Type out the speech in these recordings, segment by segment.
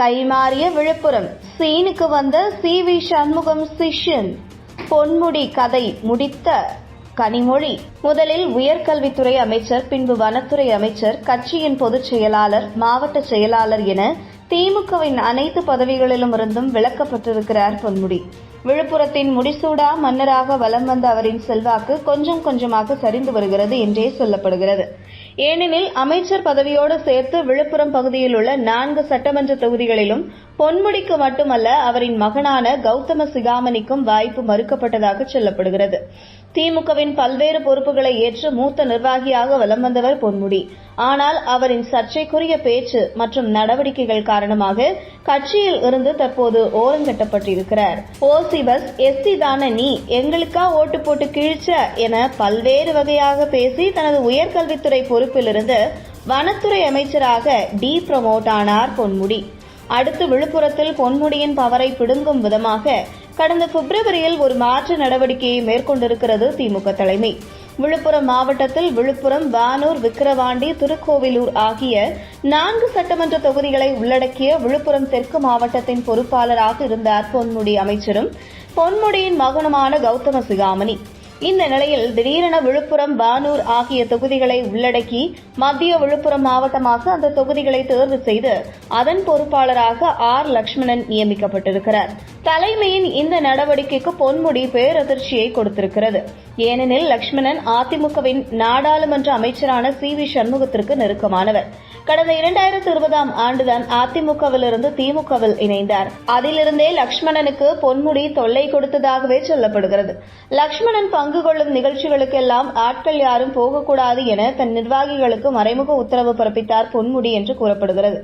கைமாறிய விழுப்புரம். சீனுக்கு வந்த C V Shanmugam சிஷ்யன். பொன்முடி கதை முடித்த கனிமொழி. முதலில் உயர்கல்வித்துறை அமைச்சர் பின்பு வனத்துறை அமைச்சர் கட்சியின் பொதுச் செயலாளர் மாவட்ட செயலாளர் என திமுகவின் அனைத்து பதவிகளிலும் இருந்தும் விளக்கப்பட்டிருக்கிறார் பொன்முடி. விழுப்புரத்தின் முடிசூடா மன்னராக வலம் வந்த அவரின் செல்வாக்கு கொஞ்சம் கொஞ்சமாக சரிந்து வருகிறது என்றே சொல்லப்படுகிறது. ஏனெனில் அமைச்சர் பதவியோடு சேர்த்து விழுப்புரம் பகுதியில் உள்ள நான்கு சட்டமன்ற தொகுதிகளிலும் பொன்முடிக்கு மட்டுமல்ல அவரின் மகனான கௌதம சிகாமணிக்கும் வாய்ப்பு மறுக்கப்பட்டதாக சொல்லப்படுகிறது. திமுகவின் பல்வேறு பொறுப்புகளை ஏற்று மூத்த நிர்வாகியாக வலம் வந்தவர் பொன்முடி. ஆனால் அவரின் சர்ச்சைக்குரிய பேச்சு மற்றும் நடவடிக்கைகள் காரணமாக கட்சியில் இருந்து தற்போது ஓரங்கட்டப்பட்டிருக்கிறார் ஓ சிவஸ் எஸ்சி தான நீ எங்களுக்கா ஓட்டு போட்டு கீழ்ச்ச என பல்வேறு வகையாக பேசி தனது உயர்கல்வித்துறை பொறுப்பிலிருந்து வனத்துறை அமைச்சராக டி ப்ரமோட் ஆனார் பொன்முடி. அடுத்து விழுப்புரத்தில் பொன்முடியின் பவரை பிடுங்கும் விதமாக கடந்த பிப்ரவரியில் ஒரு மாற்று நடவடிக்கையை மேற்கொண்டிருக்கிறது திமுக தலைமை. விழுப்புரம் மாவட்டத்தில் விழுப்புரம் வானூர் விக்கிரவாண்டி திருக்கோவிலூர் ஆகிய நான்கு சட்டமன்ற தொகுதிகளை உள்ளடக்கிய விழுப்புரம் தெற்கு மாவட்டத்தின் பொறுப்பாளராக இருந்தார் பொன்முடி அமைச்சரும் பொன்முடியின் மகனுமான கௌதம சிகாமணி. இந்த நிலையில் திடீரென விழுப்புரம் பானூர் ஆகிய தொகுதிகளை உள்ளடக்கி மத்திய விழுப்புரம் மாவட்டமாக அந்த தொகுதிகளை தேர்வு செய்து அதன் பொறுப்பாளராக ஆர் லட்சுமணன் நியமிக்கப்பட்டிருக்கிறார். தலைமையின் இந்த நடவடிக்கைக்கு பொன்முடி பேரதிர்ச்சியை கொடுத்திருக்கிறது. ஏனெனில் லட்சுமணன் அதிமுகவின் நாடாளுமன்ற அமைச்சரான சி வி சண்முகத்திற்கு நெருக்கமானவர். கடந்த இரண்டாயிரத்தி இருபதாம் ஆண்டுதான் அதிமுகவிலிருந்து திமுகவில் இணைந்தார். அதிலிருந்தே லக்ஷ்மணனுக்கு பொன்முடி தொல்லை கொடுத்ததாகவே சொல்லப்படுகிறது. லக்ஷ்மணன் பங்கு கொள்ளும் நிகழ்ச்சிகளுக்கெல்லாம் ஆட்கள் யாரும் போகக்கூடாது என தன் நிர்வாகிகளுக்கு மறைமுக உத்தரவு பிறப்பித்தார் பொன்முடி என்று கூறப்படுகிறது.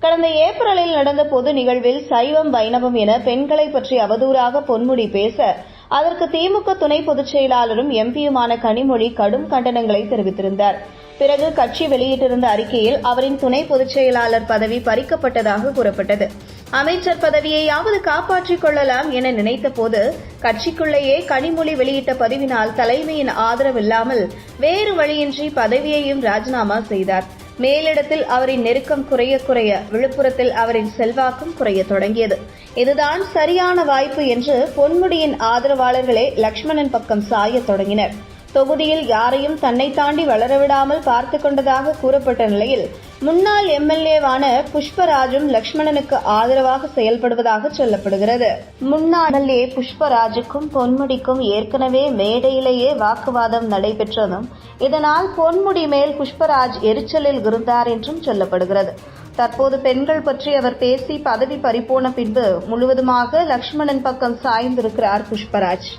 கடந்த ஏப்ரலில் நடந்த பொது நிகழ்வில் சைவம் வைணவம் என பெண்களை பற்றி அவதூறாக பொன்முடி பேச அதற்கு திமுக துணை பொதுச் செயலாளரும் எம்பியுமான கனிமொழி கடும் கண்டனங்களை தெரிவித்திருந்தார். பிறகு கட்சி வெளியிட்டிருந்த அறிக்கையில் அவரின் துணை பொதுச் செயலாளர் பதவி பறிக்கப்பட்டதாக கூறப்பட்டது. அமைச்சர் பதவியையாவது காப்பாற்றிக் கொள்ளலாம் என நினைத்தபோது கட்சிக்குள்ளேயே கனிமொழி வெளியிட்ட பதிவினால் தலைமையின் ஆதரவில்லாமல் வேறு வழியின்றி பதவியையும் ராஜினாமா செய்தார். மேலிடத்தில் அவரின் நெருக்கம் குறைய குறைய விழுப்புரத்தில் அவரின் செல்வாக்கும் குறைய தொடங்கியது. இதுதான் சரியான வாய்ப்பு என்று பொன்முடியின் ஆதரவாளர்களே லக்ஷ்மணன் பக்கம் சாய தொடங்கினர். தொகுதியில் யாரையும் தன்னை தாண்டி வளரவிடாமல் பார்த்து கொண்டதாக கூறப்பட்ட நிலையில் முன்னாள் எம்எல்ஏவான புஷ்பராஜும் லக்ஷ்மணனுக்கு ஆதரவாக செயல்படுவதாக சொல்லப்படுகிறது. முன்னாள் எம்எல்ஏ புஷ்பராஜுக்கும் பொன்முடிக்கும் ஏற்கனவே மேடையிலேயே வாக்குவாதம் நடைபெற்றதும் இதனால் பொன்முடி மேல் புஷ்பராஜ் எரிச்சலில் இருந்தார் என்றும் சொல்லப்படுகிறது. தற்போது பெண்கள் பற்றி அவர் பேசி பதவி பறிபோன பின்பு முழுவதுமாக லக்ஷ்மணன் பக்கம் சாய்ந்திருக்கிறார் புஷ்பராஜ்.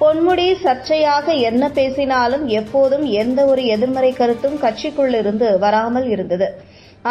பொன்முடி சர்ச்சையாக என்ன பேசினாலும் எப்போதும் எந்த ஒரு எதிர்மறை கருத்தும் கட்சிக்குள்ளிருந்து வராமல் இருந்தது.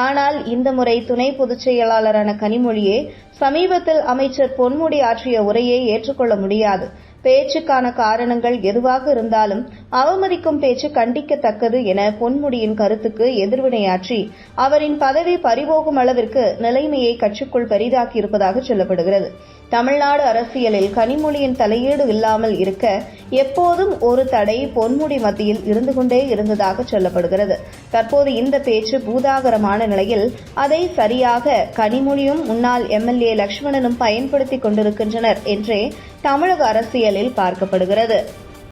ஆனால் இந்த முறை துணை பொதுச் செயலாளரான கனிமொழியே சமீபத்தில் அமைச்சர் பொன்முடி ஆற்றிய உரையை ஏற்றுக்கொள்ள முடியாது. பேச்சுக்கான காரணங்கள் எதுவாக இருந்தாலும் அவமதிக்கும் பேச்சு கண்டிக்கத்தக்கது என பொன்முடியின் கருத்துக்கு எதிர்வினையாற்றி அவரின் பதவி பறிபோகும் அளவிற்கு நிலைமையை கட்சிக்குள் பெரிதாக்கியிருப்பதாக சொல்லப்படுகிறது. தமிழ்நாடு அரசியலில் கனிமொழியின் தலையீடு இல்லாமல் இருக்க எப்போதும் ஒரு தடை பொன்முடி மத்தியில் இருந்து கொண்டே இருந்ததாக சொல்லப்படுகிறது. தற்போது இந்த பேச்சு பூதாகரமான நிலையில் அதை சரியாக கனிமொழியும் முன்னாள் எம்எல்ஏ லட்சுமணனும் பயன்படுத்திக் கொண்டிருக்கின்றனர் என்றே தமிழக அரசியலில் பார்க்கப்படுகிறது.